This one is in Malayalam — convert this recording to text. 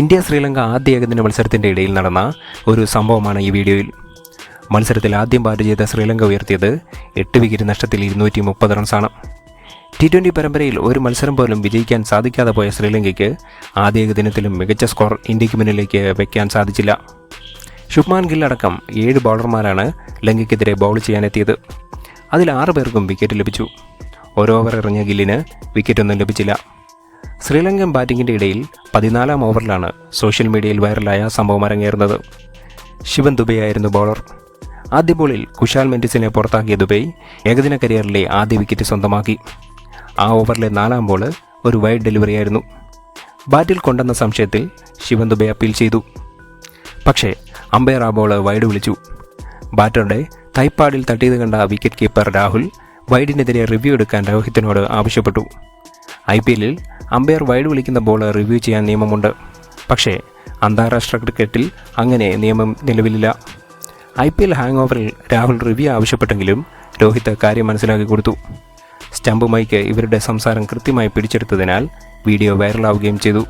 ഇന്ത്യ ശ്രീലങ്ക ആദ്യ ഏകദിന മത്സരത്തിന്റെ ഇടയിൽ നടന്ന ഒരു സംഭവമാണ് ഈ വീഡിയോയിൽ. മത്സരത്തിൽ ആദ്യം ബാറ്റ് ചെയ്ത ശ്രീലങ്ക ഉയർത്തിയത് എട്ട് വിക്കറ്റ് നഷ്ടത്തിൽ ഇരുന്നൂറ്റി മുപ്പത് റൺസാണ് ടി ട്വന്റി പരമ്പരയിൽ ഒരു മത്സരം പോലും വിജയിക്കാൻ സാധിക്കാതെ പോയ ശ്രീലങ്കയ്ക്ക് ആദ്യ ഏകദിനത്തിലും മികച്ച സ്കോർ ഇന്ത്യയ്ക്ക് മുന്നിലേക്ക് വയ്ക്കാൻ സാധിച്ചില്ല. ശുഭ്മാൻ ഗിൽ അടക്കം ഏഴ് ബൗളർമാരാണ് ലങ്കയ്ക്കെതിരെ ബൗൾ ചെയ്യാനെത്തിയത്. അതിൽ ആറ് പേർക്കും വിക്കറ്റ് ലഭിച്ചു. ഓരോ ഓവർ എറിഞ്ഞ ഗില്ലിന് വിക്കറ്റൊന്നും ലഭിച്ചില്ല. ശ്രീലങ്കൻ ബാറ്റിംഗിന്റെ ഇടയിൽ പതിനാലാം ഓവറിലാണ് സോഷ്യൽ മീഡിയയിൽ വൈറലായ സംഭവം അരങ്ങേറുന്നത്. ശിവൻ ദുബൈയായിരുന്നു ബോളർ. ആദ്യ ബോളിൽ കുശാൽ മെൻഡിസിനെ പുറത്താക്കിയ ദുബൈ ഏകദിന കരിയറിലെ ആദ്യ വിക്കറ്റ് സ്വന്തമാക്കി. ആ ഓവറിലെ നാലാം ബോൾ ഒരു വൈഡ് ഡെലിവറിയായിരുന്നു ബാറ്റിൽ കൊണ്ടെന്ന സംശയത്തിൽ ശിവൻ ദുബൈ അപ്പീൽ ചെയ്തു. പക്ഷേ അമ്പയർ ആ ബോൾ വൈഡ് വിളിച്ചു. ബാറ്ററുടെ തൈപ്പാടിൽ തട്ടിയത് കണ്ട വിക്കറ്റ് കീപ്പർ രാഹുൽ വൈഡിനെതിരെ റിവ്യൂ എടുക്കാൻ രോഹിത്തിനോട് ആവശ്യപ്പെട്ടു. ഐ പി എല്ലിൽ അമ്പയർ വൈഡ് വിളിക്കുന്ന ബോൾ റിവ്യൂ ചെയ്യാൻ നിയമമുണ്ട്. പക്ഷേ അന്താരാഷ്ട്ര ക്രിക്കറ്റിൽ അങ്ങനെ നിയമം നിലവിലില്ല. ഐ പി എൽ ഹാങ് ഓവറിൽ രാഹുൽ റിവ്യൂ ആവശ്യപ്പെട്ടെങ്കിലും രോഹിത് കാര്യം മനസ്സിലാക്കി കൊടുത്തു. സ്റ്റമ്പ് മൈക്ക് ഇവരുടെ സംസാരം കൃത്യമായി പിടിച്ചെടുത്തതിനാൽ വീഡിയോ വൈറലാവുകയും ചെയ്തു.